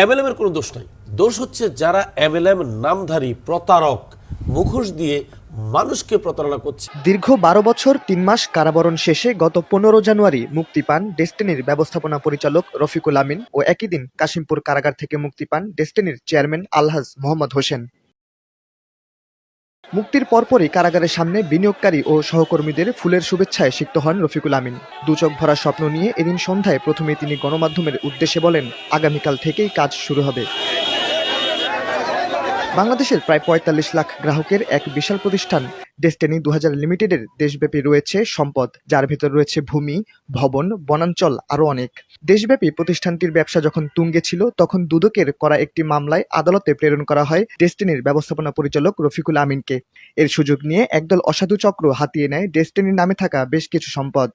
এর কোনো দোষ নাই। দোষ হচ্ছে যারা অ্যাভেলেম নামধারী, প্রতারক, মুখোশ দিয়ে মানুষকে প্রতারণা করছে। দীর্ঘ বারো বছর, তিন মাস কারাবরণ শেষে গত পনেরো জানুয়ারি মুক্তি পান ডেস্টিনির ব্যবস্থাপনা পরিচালক রফিকুল আমিন ও একই দিন কাশিমপুর কারাগার থেকে মুক্তি পান ডেস্টিনির চেয়ারম্যান আলহাজ মোহাম্মদ হোসেন। মুক্তির পরপরই কারাগারের সামনে বিনিয়োগকারী ও সহকর্মীদের ফুলের শুভেচ্ছায় সিক্ত হন রফিকুল আমিন। দুচক ভরা স্বপ্ন নিয়ে এদিন সন্ধ্যায় প্রথমে তিনি গণমাধ্যমের উদ্দেশ্যে বলেন, আগামীকাল থেকেই কাজ শুরু হবে। বাংলাদেশের প্রায় পঁয়তাল্লিশ লাখ গ্রাহকের এক বিশাল প্রতিষ্ঠান ডেস্টিনি দু হাজার লিমিটেডের দেশব্যাপী রয়েছে সম্পদ, যার ভেতর রয়েছে ভূমি, ভবন, বনাঞ্চল আরও অনেক। দেশব্যাপী প্রতিষ্ঠানটির ব্যবসা যখন তুঙ্গে ছিল, তখন দুদকের করা একটি মামলায় আদালতে প্রেরণ করা হয় ডেস্টিনির ব্যবস্থাপনা পরিচালক রফিকুল আমিনকে। এর সুযোগ নিয়ে একদল অসাধু চক্র হাতিয়ে নেয় ডেস্টিনির নামে থাকা বেশ কিছু সম্পদ।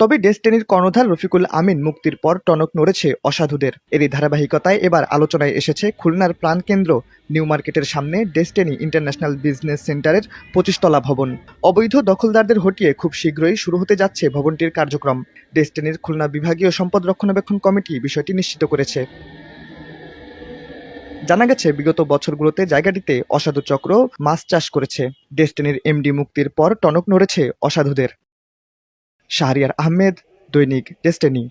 তবে ডেস্টিনির কর্ণধার রফিকুল আমিন মুক্তির পর টনক নড়েছে অসাধুদের। এরই ধারাবাহিকতায় এবার আলোচনায় এসেছে খুলনার প্রাণকেন্দ্র, নিউ মার্কেটের সামনে ডেস্টিনি ইন্টারন্যাশনাল বিজনেস সেন্টারের পঁচিশতলা ভবন। অবৈধ দখলদারদের হটিয়ে খুব শীঘ্রই শুরু হতে যাচ্ছে ভবনটির কার্যক্রম। ডেস্টিনির খুলনা বিভাগীয় সম্পদ রক্ষণাবেক্ষণ কমিটি বিষয়টি নিশ্চিত করেছে। জানা গেছে, বিগত বছরগুলোতে জায়গাটিতে অসাধু চক্র মাছ চাষ করেছে। ডেস্টিনির এমডি মুক্তির পর টনক নড়েছে অসাধুদের। শাহরিয়ার আহমেদ দৈনিক ডেস্টিনি।